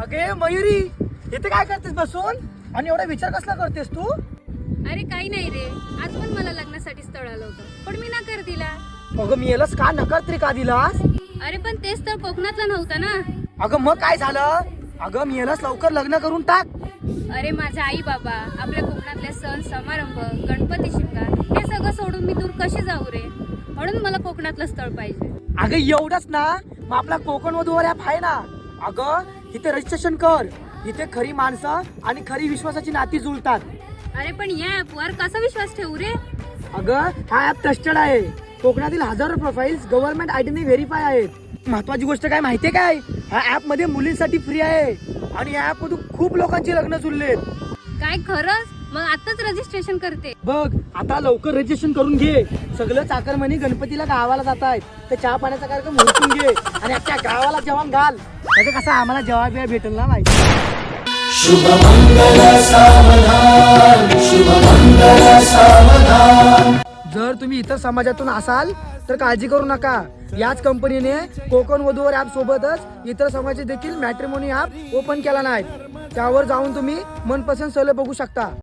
अगे मयुरी इथे काय करतेस बसून? आणि एवढा विचार कसला करतेस तू? अरे काही नाही रे. आज पण मला लग्नासाठी स्थळ आलं होतं. पण मी नकार दिला. अगं मी यालाच का नकार तरी का दिलास? अरे पण ते स्थळ कोकणातलं नव्हतं ना. अगं मग काय झालं? अगं मी यालाच लवकर लग्न करून टाक. अरे माझा आई बाबा आपल्या कोकणातले सण समारंभ गणपती शिमगा हे सगळं सोडून मी दूर कशी जाऊ रे? म्हणून मला कोकणातलं स्थळ पाहिजे. अगं एवढंच ना. मग आपला कोकण वधूवर ऍप आहे ना. अगं इथे रजिस्ट्रेशन कर. इथे खरी माणसं आणि खरी विश्वासाची नाती जुळतात. अरे पण या ऍपवर कसा विश्वास ठेवू रे? अगं हा ऍप ट्रस्टेड आहे. कोकणातील हजारो प्रोफाईल्स गव्हर्नमेंट आयडीने व्हेरीफाय आहेत. महत्वाची गोष्ट काय माहितीये काय? ह्या ऍपमध्ये मुलींसाठी फ्री आहे. आणि या ऍप मधून खूप लोकांची लग्न जुळलेत. काय खरंच? मग आताच रजिस्ट्रेशन करते. बघ आता लवकर रजिस्ट्रेशन करून घे. सगळं चाकरमणी गणपतीला गावाला जात आहेत तर चहा पाण्याचा कार्यक्रम उरकून घे आणि अख्ख्या गावाला जेवण घाल. त्याचं कसं आम्हाला जेव्हा बिवा भेटेल ना माहिती. जर तुम्ही इतर समाजातून असाल तर काळजी करू नका. याच कंपनीने कोकण वधूवर ऍप सोबतच इतर समाजाचे देखील मॅट्रिमोनी ऍप ओपन केला नाही त्यावर जाऊन तुम्ही मनपसंत सले बघू शकता.